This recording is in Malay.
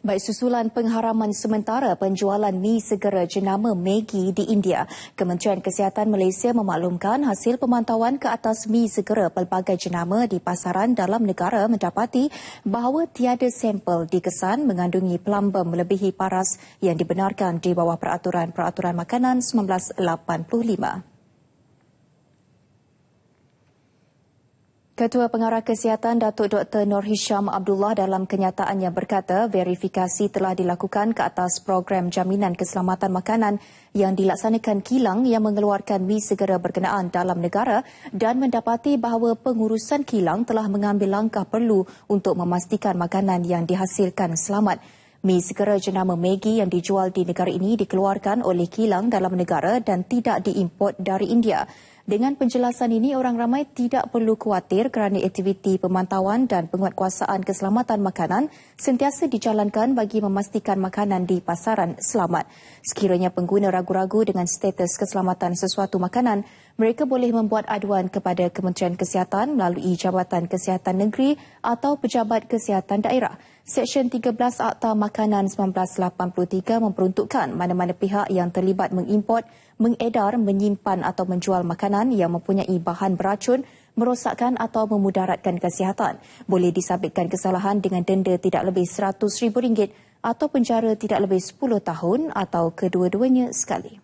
Baik susulan pengharaman sementara penjualan mi segera jenama Maggi di India, Kementerian Kesihatan Malaysia memaklumkan hasil pemantauan ke atas mi segera pelbagai jenama di pasaran dalam negara mendapati bahawa tiada sampel dikesan mengandungi pelambam melebihi paras yang dibenarkan di bawah peraturan-peraturan makanan 1985. Ketua Pengarah Kesihatan Datuk Dr. Nur Hisham Abdullah dalam kenyataannya berkata verifikasi telah dilakukan ke atas program jaminan keselamatan makanan yang dilaksanakan kilang yang mengeluarkan mi segera berkenaan dalam negara dan mendapati bahawa pengurusan kilang telah mengambil langkah perlu untuk memastikan makanan yang dihasilkan selamat. Mi segera jenama Maggi yang dijual di negara ini dikeluarkan oleh kilang dalam negara dan tidak diimport dari India. Dengan penjelasan ini, orang ramai tidak perlu khawatir kerana aktiviti pemantauan dan penguatkuasaan keselamatan makanan sentiasa dijalankan bagi memastikan makanan di pasaran selamat. Sekiranya pengguna ragu-ragu dengan status keselamatan sesuatu makanan, mereka boleh membuat aduan kepada Kementerian Kesihatan melalui Jabatan Kesihatan Negeri atau Pejabat Kesihatan Daerah. Seksyen 13 Akta Makanan 1983 memperuntukkan mana-mana pihak yang terlibat mengimport, mengedar, menyimpan atau menjual makanan yang mempunyai bahan beracun, merosakkan atau memudaratkan kesihatan. Boleh disabitkan kesalahan dengan denda tidak lebih RM100,000 atau penjara tidak lebih 10 tahun atau kedua-duanya sekali.